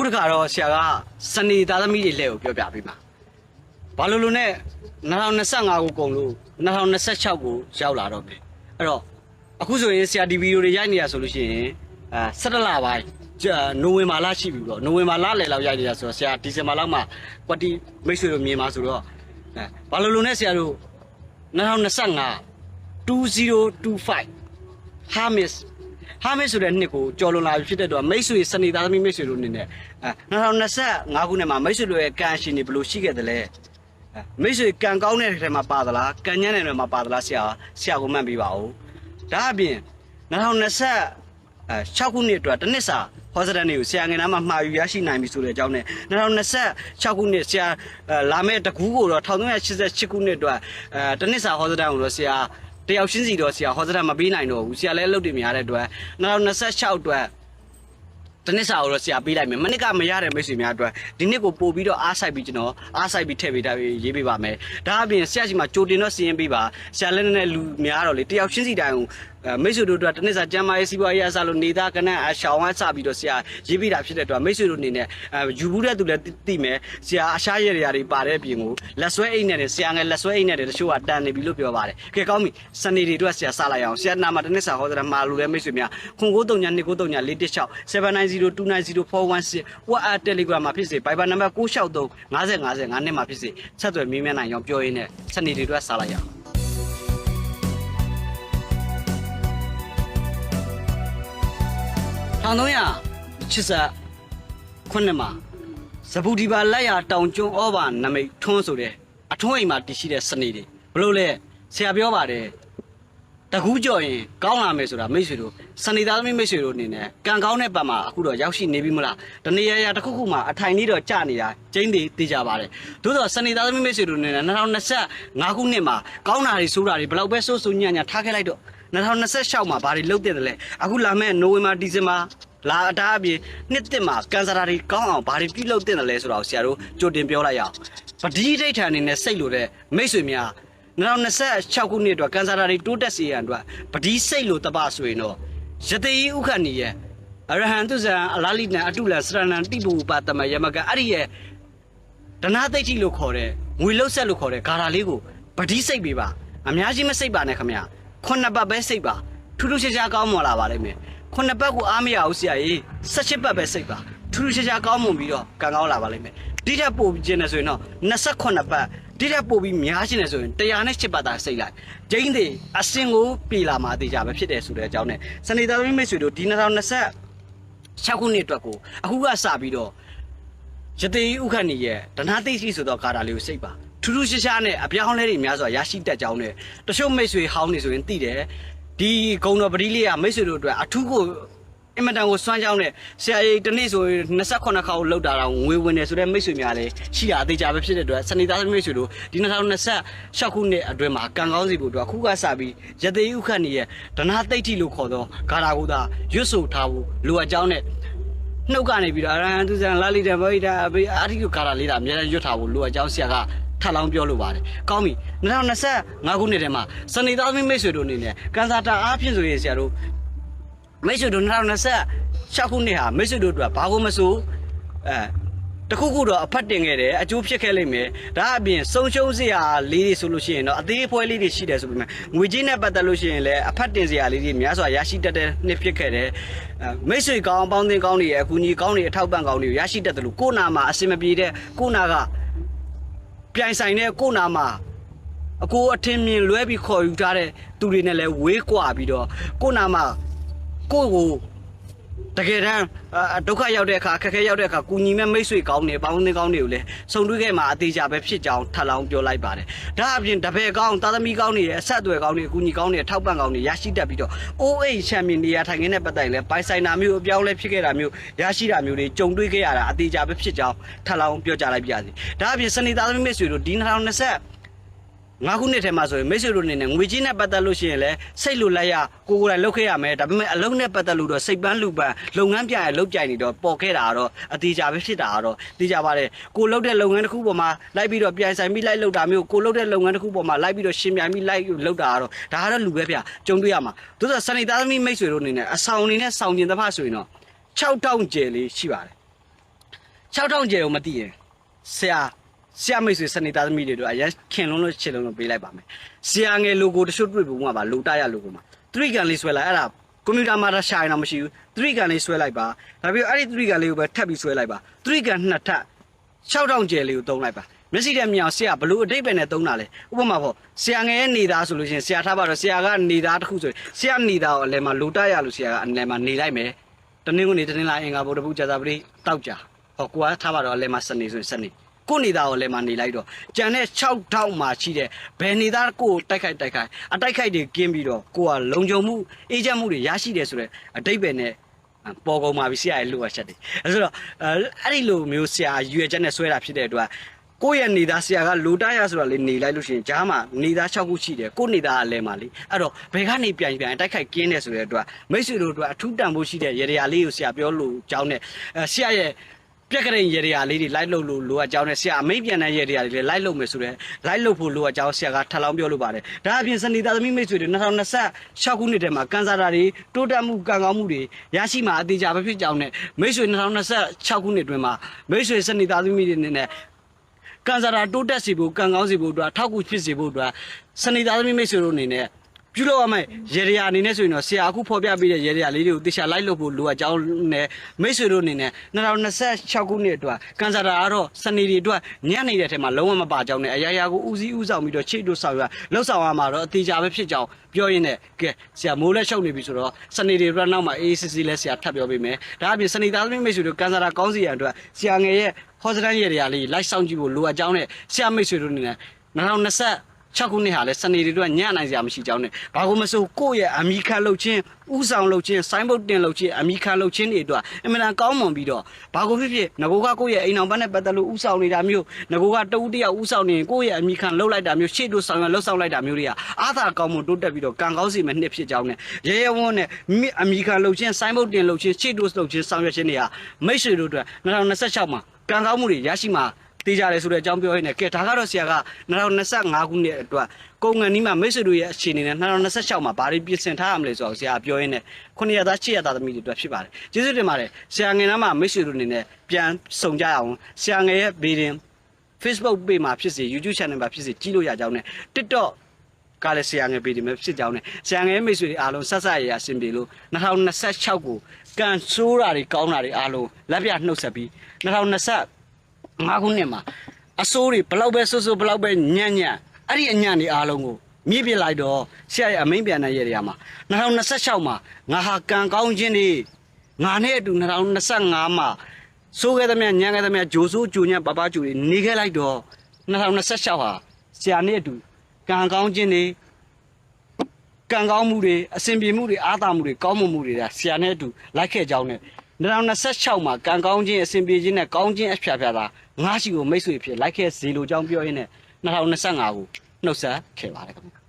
ခုတစ်ခါတော့ဆရာကစနေသားသမီးတွေလက်ကိုပြောပြပေးမှာဘာလို့လို့နဲ့2025ကိုကုန်လို့2026ကိုရောက်လာတော့ပြီအဲ့တော့အခုဆိုရင်ဆရာဒီဗီဒီယိုတွေရိုက်နေရဆိုလို့ရှိရင်အဲ17လပိုင်းကြာနိုဝင်ဘာလရှိပြီပေါ့နိုဝင်ဘာလလယ်လောက်ရိုက်နေတာဆိုတော့ဆရာဒီဇင်ဘာလောက်မှကွက်တီမိတ်ဆွေတို့မြင်မှာဆိုတော့အဲဘာလို့လို့နဲ့ဆရာတို့2025 2025 Hamis Hamis ဆိုတဲ့နှစ်ကိုကြော်လွန်လာပြီဖြစ်တဲ့တော့မိတ်ဆွေစနေသားသမီးမိတ်ဆွေတို့အနေနဲ့အဲ2025ခုနှစ်မှာမိတ်ဆွေတို့ရဲ့ကံရှင်တွေဘယ်လိုရှိခဲ့သလဲအဲမိတ်ဆွေကံကောင်းတဲ့ထဲမှာပါသလားကံညံ့တဲ့ထဲမှာပါသလားဆရာဆရာကိုမှတ်ပေးပါဦးဒါအပြင်2020အဲ6ခုနှစ်အတွက်တစ်နှစ်စာဟောစတန်တွေကိုဆရာငယ်နာမှာမှာယူရရှိနိုင်ပြီဆိုတဲ့အကြောင်းနဲ့2026ခုနှစ်ဆရာအဲလာမယ့်တကူးကိုတော့1388ခုနှစ်အတွက်အဲတစ်နှစ်စာဟောစတန်ကိုတော့ဆရာ တယောက်ချင်းစီတော့ဆရာဟောစတာမပေးနိုင်တော့ဘူးဆရာလည်းအလုပ်တွေများတဲ့အတွက်2026အတွက်တနစ်စာကိုတော့ဆရာပေးလိုက်မယ်မနစ်ကမရတဲ့မိတ်ဆွေများအတွက်ဒီနှစ်ကိုပို့ပြီးတော့အားဆိုင်ပြီးကျွန်တော်အားဆိုင်ပြီးထည့်ပေးတာရေးပေးပါမယ်ဒါအပြင်ဆရာကြီးမှာကြိုတင်တော့စီရင်ပေးပါဆရာလည်းနဲ့လူများတော့လေတယောက်ချင်းစီတိုင်းအဲမိတ်ဆွေတို့အတွက်တနစ်စာကျမ်းမာရေးစီးပွားရေးအစားလို့နေတာကနန်းအရှောင်းအစပြီးတော့ဆရာရေးပေးတာဖြစ်တဲ့အတွက်မိတ်ဆွေတို့အနေနဲ့အဲယူဘူးတဲ့သူလည်းသိမယ်ဆရာအရှားရရတွေပါတဲ့အပြင်ကိုလက်ဆွဲအိတ်နဲ့ဆရာငယ်လက်ဆွဲအိတ်နဲ့တချို့ကတန်နေပြီလို့ပြောပါတယ်ကဲကောင်းပြီစနေတွေအတွက်ဆရာစလိုက်အောင်ဆရာနာမှာတနစ်စာဟောတာမှာလူလည်းမိတ်ဆွေများခွန်93ည293ည416 790290 WhatsApp Telegram မှာဖြစ်စေ Viber နံပါတ်963 50 50 9နဲ့မှာဖြစ်စေဆက်သွယ်မေးမြန်းနိုင်အောင်ပြောရင်းနဲ့စနေတွေအတွက်စလိုက်ရအောင် 1300ချစ်ဆက်ခုနှစ်မှာဇပူဒီပါလက်ရတောင်ကျွန်းဩဘာနမိတ်ထွန်းဆိုတဲ့အထွန်းအိမ်မှာတည်ရှိတဲ့စနေတွေဘလို့လဲဆရာပြောပါတယ်တကူးကြော်ရင်ကောင်းလာမယ်ဆိုတာမိတ်ဆွေတို့စနေသားသမီးမိတ်ဆွေတို့အနေနဲ့ကံကောင်းတဲ့ပတ်မှာအခုတော့ရောက်ရှိနေပြီမလားတနေရရတစ်ခုခုမှာအထိုင်လေးတော့ကြာနေတာကျင်းသေးသေးကြပါတယ်သို့တော့စနေသားသမီးမိတ်ဆွေတို့အနေနဲ့2025ခုနှစ်မှာကောင်းတာတွေဆိုးတာတွေဘယ်လောက်ပဲဆိုးဆိုးညံ့ညံ့ထားခဲ့လိုက်တော့ 2026မှာဘာတွေလုပ်တဲ့တယ်လဲအခုလာမဲ့နိုဝင်ဘာဒီဇင်ဘာလာအတားအပြင်နှစ်တစ်မှာကန်ဆာတာတွေကောင်းအောင်ဘာတွေပြုလုပ်တင်တယ်လဲဆိုတော့ဆရာတို့ကြိုတင်ပြောလိုက်ရအောင်ပတိဒိဋ္ဌာန်အနေနဲ့စိတ်လို့တဲ့မိတ်ဆွေများ2026ခုနှစ်အတွက်ကန်ဆာတာတွေတိုးတက်စေရန်အတွက်ပတိစိတ်လို့တပဆိုရင်တော့ယတိဥက္ခဏီရဲ့အရဟံသူဇံအလားလိတံအတုလံစရဏံတိဘူပါတမယမကအဲ့ဒီရဲ့ဒနာသိဋ္ဌိလို့ခေါ်တဲ့ငွေလှုပ်ဆက်လို့ခေါ်တဲ့ဂါထာလေးကိုပတိစိတ်ပေးပါအများကြီးမစိတ်ပါနဲ့ခမရ ခုနှစ်ပတ်ပဲစိတ်ပါထူးထူးခြားခြားကောင်းမွန်လာပါလိမ့်မယ်ခုနှစ်ပတ်ကိုအားမရဘူးဆရာကြီး16ပတ်ပဲစိတ်ပါထူးထူးခြားခြားကောင်းမွန်ပြီးတော့ကံကောင်းလာပါလိမ့်မယ်ဒီထက်ပိုပြီးကျင်းနေဆိုရင်တော့28ပတ်ဒီထက်ပိုပြီးများရှင်းနေဆိုရင်108ပတ်သာစိတ်လိုက်ဂျိန်းတွေအစင်ကိုပြေလာမှာအသေးကြပဲဖြစ်တယ်ဆိုတဲ့အကြောင်းနဲ့စနေသားသမီးမိတ်ဆွေတို့ဒီ2026ခုနှစ်အတွက်ကိုအခုကစပြီးတော့ယတိဥခဏီရဲ့ဒနာသိရှိဆိုတော့ကာတာလေးကိုစိတ်ပါ ထူးထူးရှားရှားနဲ့အပြောင်းလဲတွေများစွာရရှိတတ်ကြောင်းနဲ့တချို့မိတ်ဆွေဟောင်းနေဆိုရင်သိတယ်ဒီဂုံတော်ပတိလေးကမိတ်ဆွေတို့အတွက်အထူးကိုအင်မတန်ကိုစွမ်းကြောင်းနဲ့ဆရာကြီးတစ်နေ့ဆိုရင်28ခါကိုလောက်တာတော့ငွေဝင်တယ်ဆိုတဲ့မိတ်ဆွေများလည်းရှိတာအသေးချာပဲဖြစ်တဲ့အတွက်စနေသားသမီးမိတ်ဆွေတို့ဒီ2026ခုနှစ်အတွင်းမှာကံကောင်းစီဖို့အတွက်အခုကစပြီးယတိဥခဏီရဲ့ဒနာသိဋ္ဌိလို့ခေါ်သောဂါထာကိုသာရွတ်ဆိုထားဖို့လိုအပ်ကြောင်းနဲ့နှုတ်ကနေပြီးတော့အရဟံသူဇံလာလီတံဘောဟိတာအဘိအာတိကကာရာလေးတာအများကြီးရွတ်ထားဖို့လိုအပ်ကြောင်းဆရာက ထပ်လောင်းပြောလိုပါတယ်။ကောင်းပြီ။2025ခုနှစ်ထဲမှာစနေသားသမီးမိတ်ဆွေတို့အနေနဲ့ကန်စာတာအားဖြင့်ဆိုရင်ဆရာတို့မိတ်ဆွေတို့2026ခုနှစ်ဟာမိတ်ဆွေတို့အတွက်ဘာကိုမဆိုအဲတခုခုတော့အဖတ်တင်ခဲ့တယ်အကျိုးဖြစ်ခဲ့လိမ့်မယ်ဒါအပြင်ဆုံးရှုံးစရာလေးတွေဆိုလို့ရှိရင်တော့အသေးအဖွဲလေးတွေရှိတယ်ဆိုပေမဲ့ငွေကြီးနဲ့ပတ်သက်လို့ရှိရင်လည်းအဖတ်တင်စရာလေးတွေများစွာရရှိတတ်တဲ့နှစ်ဖြစ်ခဲ့တယ်အဲမိတ်ဆွေကောင်းပေါင်းသင်းကောင်းတွေရဲ့အကူအညီကောင်းတွေအထောက်ပံ့ကောင်းတွေကိုရရှိတတ်တယ်လို့ကိုနာမှာအစင်မပြေတဲ့ကိုနာက ပြိုင်ဆိုင်တဲ့ကိုနာမှာအကိုအထင်မြင်လွဲပြီးခေါ်ယူထားတဲ့သူတွေနဲ့လည်းဝေးကွာပြီးတော့ကိုနာမှာကိုကို တကယ်တမ်းအာဒုက္ခရောက်တဲ့အခါအခက်အခဲရောက်တဲ့အခါကုညီမဲ့မိတ်ဆွေကောင်းတွေပေါင်းသင်းကောင်းတွေကိုလည်းစုံတွေ့ခဲ့မှာအသေးချာပဲဖြစ်ကြောင်းထပ်လောင်းပြောလိုက်ပါတယ်။ဒါအပြင်တပည့်ကောင်းသားသမီးကောင်းတွေအဆက်အသွယ်ကောင်းတွေကုညီကောင်းတွေထောက်ပံ့ကောင်းတွေရရှိတတ်ပြီးတော့အိုးအိမ်ချမ်းမြေနေရာထိုင်ခင်းတဲ့ပတ်တိုင်လဲပိုင်ဆိုင်တာမျိုးအပြောင်းလဲဖြစ်ခဲ့တာမျိုးရရှိတာမျိုးတွေကြုံတွေ့ခဲ့ရတာအသေးချာပဲဖြစ်ကြောင်းထပ်လောင်းပြောကြားလိုက်ပြစီ။ဒါအပြင်စနေသားသမီးမိတ်ဆွေတို့ဒီ2020 ငါးခုနှစ်ထဲမှာဆိုရင်မိတ်ဆွေတို့အနေနဲ့ငွေကြီးနဲ့ပတ်သက်လို့ရှိရင်လည်းစိတ်လိုလိုက်ရကိုကိုယ်တိုင်လုပ်ခဲ့ရမယ်ဒါပေမဲ့အလုံးနဲ့ပတ်သက်လို့တော့စိတ်ပန်းလူပန်းလုပ်ငန်းပြရလုပ်ကြိုင်နေတော့ပေါ်ခဲ့တာကတော့အသေးချာပဲဖြစ်တာကတော့သိကြပါတယ်ကိုလုပ်တဲ့လုပ်ငန်းတစ်ခုပေါ်မှာလိုက်ပြီးတော့ပြိုင်ဆိုင်ပြီးလိုက်လုပ်တာမျိုးကိုလုပ်တဲ့လုပ်ငန်းတစ်ခုပေါ်မှာလိုက်ပြီးတော့ရှင်ပြိုင်ပြီးလိုက်လုပ်တာကတော့ဒါကတော့လူပဲဗျကြုံတွေ့ရမှာသို့သောစနေသားသမီးမိတ်ဆွေတို့အနေနဲ့အဆောင်အနေနဲ့ဆောင်ကျင်သဖဆိုရင်တော့6000ကျယ်လေးရှိပါတယ်6000ကျယ်တော့မသိရင်ဆရာ ဆရာမိတ်ဆွေစနေသားသမီးတွေတို့အရင်ခင်လုံးလို့ချစ်လုံးလို့ပေးလိုက်ပါမယ်ဆရာငယ် logo တချို့တွေ့ပုံမှာပါလိုတရ logo မှာ3ကန်လေးဆွဲလိုက်အဲ့ဒါကွန်ပျူတာမှာရှာရင်တော့မရှိဘူး3ကန်လေးဆွဲလိုက်ပါဒါပြီးအဲ့ဒီ3ကန်လေးကိုပဲထပ်ပြီးဆွဲလိုက်ပါ3ကန်နှစ်ထပ်6000ကျယ်လေးကိုသုံးလိုက်ပါမျက်စိတက်မြောင်ဆရာဘလို့အတိတ်ပဲနဲ့သုံးတာလဲဥပမာပေါ့ဆရာငယ်ရဲ့နေသားဆိုလို့ရှိရင်ဆရာထားပါတော့ဆရာကနေသားတစ်ခုဆိုရင်ဆရာနေသားကိုအလဲမှာလိုတရလို့ဆရာကအလဲမှာနေလိုက်မယ်တနင်္ဂနွေတနင်္လာအင်္ဂါဗုဒ္ဓဘုရားသာပတိတောက်ကြဟောကိုကထားပါတော့အလဲမှာစနေဆိုရင်စနေ ကိုနေတာကိုလည်းမနေလိုက်တော့ကြံတဲ့6ထောက်မှာရှိတဲ့ဘယ်နေသားကိုတိုက်ခိုက်တိုက်ခိုက်အတိုက်ခိုက်တွေကင်းပြီးတော့ကိုကလုံခြုံမှုအေးချမ်းမှုတွေရရှိတယ်ဆိုတော့အတိတ်ပဲနဲ့ပေါ်ကုန်ပါပြီဆရာရဲ့လိုအပ်ချက်တွေအဲဆိုတော့အဲ့ဒီလိုမျိုးဆရာရွယ်ချက်နဲ့ဆွဲတာဖြစ်တဲ့အတွက်ကိုယ့်ရဲ့နေသားဆရာကလိုတရဆိုတာလေးနေလိုက်လို့ရှိရင်ဂျားမှာနေသား6ခုရှိတယ်ကိုယ့်နေသားအလဲမှာလေအဲ့တော့ဘယ်ကနေပြန်ပြန်တိုက်ခိုက်ကင်းတယ်ဆိုတဲ့အတွက်မိတ်ဆွေတို့အတွက်အထူးတန်ဖို့ရှိတဲ့ရေရာလေးကိုဆရာပြောလို့ကြောင်းနဲ့အဲဆရာရဲ့ ပြက်ကရင်ရေရာလေးတွေလိုက်လို့လို့လိုအပ်ကြောင်းနဲ့ဆရာအမိတ်ပြန်တဲ့ရေရာလေးတွေလိုက်လို့မယ်ဆိုတော့လိုက်လို့ဖို့လိုအပ်ကြောင်းဆရာကထပ်လောင်းပြောလို့ပါတယ်ဒါအပြင်စနေသားသမီးမိတ်ဆွေတွေ2026ခုနှစ်ထဲမှာကန်ဆာတာတွေတိုးတက်မှုကံကောင်းမှုတွေရရှိမှာအသေးချာပဲဖြစ်ကြောင်းနဲ့မိတ်ဆွေ2026ခုနှစ်တွင်မှာမိတ်ဆွေစနေသားသမီးတွေနဲ့ကန်ဆာတာတိုးတက်စေဖို့ကံကောင်းစေဖို့အတွက်ထောက်ကူဖြစ်စေဖို့အတွက်စနေသားသမီးမိတ်ဆွေတို့အနေနဲ့ ပြုလုပ်ရမယ့်ရေရရာအနေနဲ့ဆိုရင်တော့ဆရာအခုဖော်ပြပေးတဲ့ရေရရာလေးတွေကိုတေချာလိုက်လို့ဖို့လိုအပ်ကြောင်းနဲ့မိတ်ဆွေတို့အနေနဲ့2026ခုနှစ်အတွက်ကန်ဆာတာကတော့စနေတွေအတွက်ညံ့နေတဲ့ထဲမှာလုံးဝမပါကြောင်းနဲ့အရာရာကိုဦးစီးဦးဆောင်ပြီးတော့ချိတ်တို့ဆောင်ရလှုပ်ဆောင်ရမှာတော့အသေးချာပဲဖြစ်ကြောင်းပြောရင်းနဲ့ကဲဆရာမိုးလက်ရှုပ်နေပြီဆိုတော့စနေတွေအတွက်နောက်မှာ ACC လဲဆရာထပ်ပြောပေးမယ်ဒါအပြင်စနေသားသမီးမိတ်ဆွေတို့ကန်ဆာတာကောင်းစီရန်အတွက်ဆရာငယ်ရဲ့ဟောစတန်ရေရရာလေးလိုက်ဆောင်ကြည့်ဖို့လိုအပ်ကြောင်းနဲ့ဆရာမိတ်ဆွေတို့အနေနဲ့2020 6ခုနှစ်ဟာလဲစနေတွေအတွက်ညံ့နိုင်စရာမရှိကြောင်းနဲ့ဘာကိုမဆိုကိုယ့်ရဲ့အမိခံလှုပ်ခြင်းဥဆောင်လှုပ်ခြင်းဆိုင်းဘုတ်တင်လှုပ်ခြင်းအမိခံလှုပ်ခြင်းတွေအတွက်အမှန်တန်ကောင်းမွန်ပြီးတော့ဘာကိုဖြစ်ဖြစ်ငကိုကကိုယ့်ရဲ့အိမ်အောင်ဘက်နဲ့ပတ်သက်လို့ဥဆောင်နေတာမျိုးငကိုကတဦးတယောက်ဥဆောင်နေရင်ကိုယ့်ရဲ့အမိခံလှုပ်လိုက်တာမျိုးရှေ့တို့ဆောင်ရလှုပ်ဆောင်လိုက်တာမျိုးတွေကအာသာကောင်းမွန်တိုးတက်ပြီးတော့ကံကောင်းစီမဲ့နှစ်ဖြစ်ကြောင်းနဲ့ရဲရဲဝန်းနဲ့မိအမိခံလှုပ်ခြင်းဆိုင်းဘုတ်တင်လှုပ်ခြင်းရှေ့တို့လှုပ်ခြင်းဆောင်ရွက်ခြင်းတွေကမိတ်ဆွေတို့အတွက်2026မှာကံကောင်းမှုတွေရရှိမှာ တေးကြတယ်ဆိုတဲ့အကြောင်းပြောရင်းနဲ့ကဲဒါကတော့ဆရာက2025ခုနှစ်အတွက်ကုန်ငန်နီးမှာမိတ်ဆွေတို့ရဲ့အခြေအနေနဲ့2026မှာဘာတွေပြင်ဆင်ထားရမလဲဆိုတော့ဆရာပြောရင်းနဲ့9ရက်သား10ရက်သားသမီးတွေအတွက်ဖြစ်ပါတယ်ကျေးဇူးတင်ပါတယ်ဆရာငယ်နားမှာမိတ်ဆွေတို့အနေနဲ့ပြန်ဆုံကြရအောင်ဆရာငယ်ရဲ့ဗီဒီယို Facebook page မှာဖြစ်စေ YouTube channel မှာဖြစ်စေကြည့်လို့ရကြောင်းနဲ့ TikTok ကလည်းဆရာငယ်ပေဒီမဲ့ဖြစ်ကြောင်းနဲ့ဆရာငယ်မိတ်ဆွေတွေအားလုံးဆက်ဆက်ရရအဆင်ပြေလို့2026ကိုကန်ဆိုးတာတွေကောင်းတာတွေအားလုံးလက်ပြနှုတ်ဆက်ပြီး 2025ခုနှစ်မှာအစိုးတွေဘလောက်ပဲဆိုးဆိုးဘလောက်ပဲညံ့ညံ့အဲ့ဒီအညံ့တွေအားလုံးကိုမြည်ပြလိုက်တော့ဆရာရဲ့အမိန်ပြန်တဲ့ရရမှာ2026မှာငါဟာကံကောင်းခြင်းတွေငါနဲ့အတူ2025မှာစိုးခဲ့သမျှညံခဲ့သမျှဂျိုဆိုးဂျိုညံ့ပပဂျိုတွေနေခဲ့လိုက်တော့2026ဟာဆရာနဲ့အတူကံကောင်းခြင်းတွေကံကောင်းမှုတွေအစဉ်ပြေမှုတွေအားသာမှုတွေကောင်းမွန်မှုတွေကဆရာနဲ့အတူလိုက်ခဲ့ကြောင်းနဲ့ 2026မှာကံကောင်းခြင်းအစဉ်ပြေခြင်းနဲ့ကောင်းခြင်းအဖျားဖျားသာငါးရှိကိုမိတ်ဆွေဖြစ်လိုက်ခဲ့စီလိုကြောင်းပြောရင်းနဲ့2025ကိုနှုတ်ဆက်ခဲ့ပါတယ်ခင်ဗျ